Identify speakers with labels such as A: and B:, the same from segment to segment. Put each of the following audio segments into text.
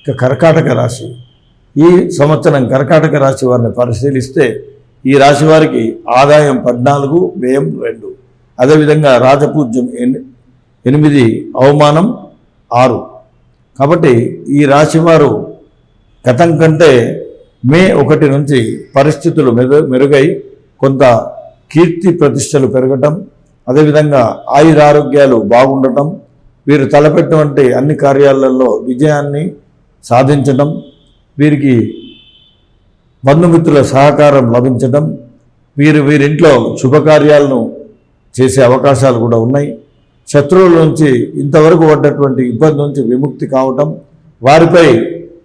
A: ఇక కర్కాటక రాశి. ఈ సంవత్సరం కర్కాటక రాశి వారిని పరిశీలిస్తే ఈ రాశి వారికి ఆదాయం పద్నాలుగు వ్యయం రెండు. అదేవిధంగా రాజపూజ్యం ఎనిమిది అవమానం ఆరు. కాబట్టి ఈ రాశివారు గతం కంటే మే ఒకటి నుంచి పరిస్థితులు మెరు మెరుగై కొంత కీర్తి ప్రతిష్టలు పెరగటం అదేవిధంగా ఆయురారోగ్యాలు బాగుండటం వీరు తలపెట్టినటువంటి అన్ని కార్యాలలో విజయాన్ని సాధించడం వీరికి బంధుమిత్రుల సహకారం లభించడం వీరు వీరింట్లో శుభకార్యాలను చేసే అవకాశాలు కూడా ఉన్నాయి. శత్రువుల నుంచి ఇంతవరకు పడ్డటువంటి ఇబ్బంది నుంచి విముక్తి కావటం వారిపై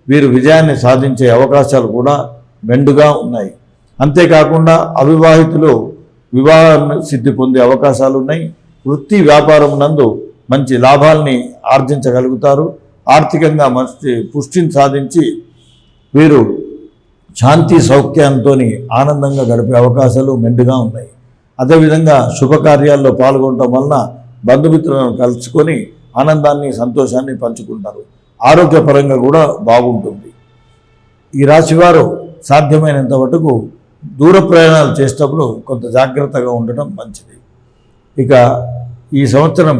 A: వీరు విజయాన్ని సాధించే అవకాశాలు కూడా మెండుగా ఉన్నాయి. అంతేకాకుండా అవివాహితులు వివాహ సిద్ధి పొందే అవకాశాలు ఉన్నాయి. వృత్తి వ్యాపారం నందు మంచి లాభాల్ని ఆర్జించగలుగుతారు. ఆర్థికంగా మంచి పుష్టిని సాధించి వీరు శాంతి సౌఖ్యంతో ఆనందంగా గడిపే అవకాశాలు మెండుగా ఉన్నాయి. అదేవిధంగా శుభకార్యాల్లో పాల్గొనడం వలన బంధుమిత్రులను కలుసుకొని ఆనందాన్ని సంతోషాన్ని పంచుకుంటారు. ఆరోగ్యపరంగా కూడా బాగుంటుంది. ఈ రాశివారు సాధ్యమైనంత మటుకు దూర ప్రయాణాలు చేసేటప్పుడు కొంత జాగ్రత్తగా ఉండటం మంచిది. ఇక ఈ సంవత్సరం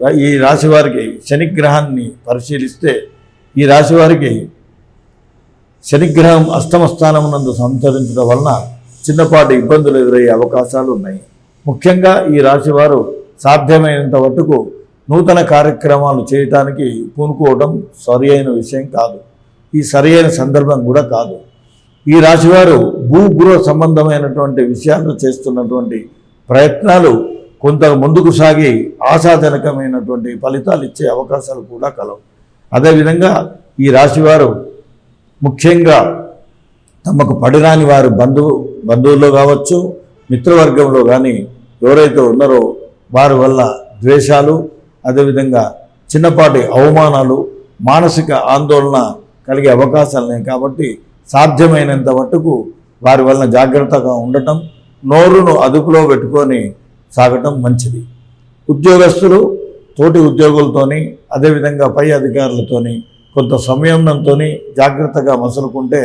A: ఈ రాశి వారికి శనిగ్రహాన్ని పరిశీలిస్తే ఈ రాశి వారికి శనిగ్రహం అష్టమ స్థానం నందు సంచరించడం వలన చిన్నపాటి ఇబ్బందులు ఎదురయ్యే అవకాశాలు ఉన్నాయి. ముఖ్యంగా ఈ రాశివారు సాధ్యమైనంత మటుకు నూతన కార్యక్రమాలు చేయటానికి పూనుకోవడం సరి అయిన విషయం కాదు. ఈ సరి అయిన సందర్భం కూడా కాదు. ఈ రాశివారు భూగృహ సంబంధమైనటువంటి విషయాలు చేస్తున్నటువంటి ప్రయత్నాలు కొంత ముందుకు సాగి ఆశాజనకమైనటువంటి ఫలితాలు ఇచ్చే అవకాశాలు కూడా కలవు. అదేవిధంగా ఈ రాశివారు ముఖ్యంగా తమకు పడిరాని వారు బంధువు బంధువుల్లో కావచ్చు మిత్రవర్గంలో కానీ ఎవరైతే ఉన్నారో వారి వల్ల ద్వేషాలు అదేవిధంగా చిన్నపాటి అవమానాలు మానసిక ఆందోళన కలిగే అవకాశాలు కాబట్టి సాధ్యమైనంత మట్టుకు వారి వలన జాగ్రత్తగా ఉండటం నోరును అదుపులో పెట్టుకొని సాగటం మంచిది. ఉద్యోగస్తులు తోటి ఉద్యోగులతోని అదేవిధంగా పై అధికారులతోని కొంత సంయమనంతో జాగ్రత్తగా మసులుకుంటే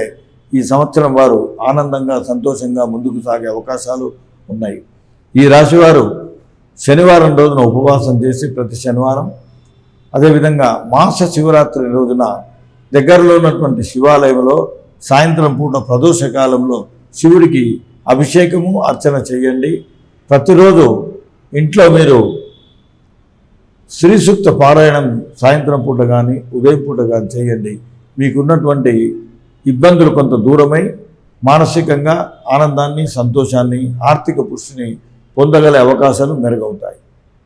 A: ఈ సంవత్సరం వారు ఆనందంగా సంతోషంగా ముందుకు సాగే అవకాశాలు ఉన్నాయి. ఈ రాశివారు శనివారం రోజున ఉపవాసం చేసి ప్రతి శనివారం అదేవిధంగా మాస శివరాత్రి రోజున దగ్గరలో ఉన్నటువంటి శివాలయంలో సాయంత్రం పూట ప్రదోష కాలంలో శివుడికి అభిషేకము అర్చన చేయండి. ప్రతిరోజు ఇంట్లో మీరు శ్రీ సూక్త పారాయణం సాయంత్రం పూట కానీ ఉదయం పూట కానీ చేయండి. మీకున్నటువంటి ఇబ్బందులు కొంత దూరమై మానసికంగా ఆనందాన్ని సంతోషాన్ని ఆర్థిక పుష్టిని పొందగలే అవకాశాలు మెరుగవుతాయి.